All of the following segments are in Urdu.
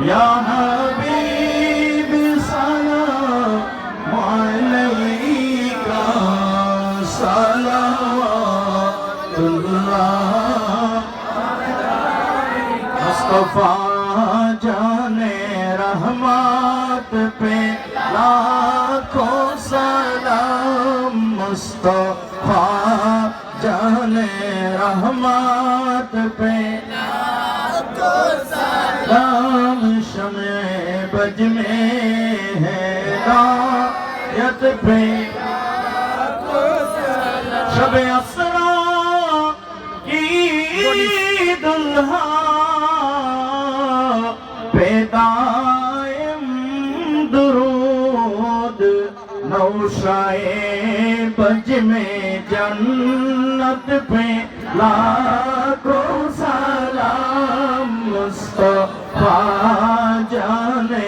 یا حبیب سلام علیکہ صلوات اللہ. مصطفیٰ جانِ رحمت پہ لاکھوں سلام. مصطفیٰ رحمت پہ میں ہے رایت پہ شب اسرا کی دلہا پیدائم درود نوشائے بج میں جنت پہ لاکھوں سلام مصطفیٰ جانے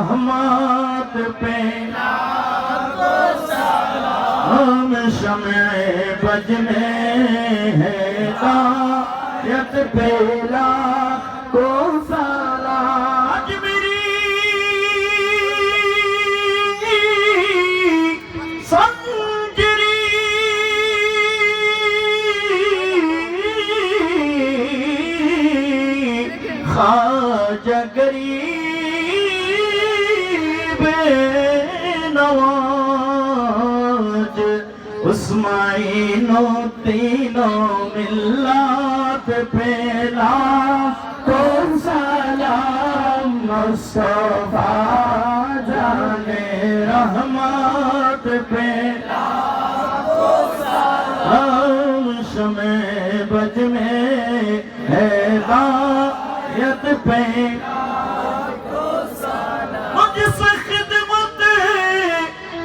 رحمت پہ ہم شمع بجنے ہیں آیت پہلا کو سالا آج میری۔ سنجری۔ خواجہ گریب اسماعیلو تینوں ملت پھیلا تو سلام مصطفیٰ جانے رحمت پھیلا تو سلام شمع بج میں ہے دایت پھیلا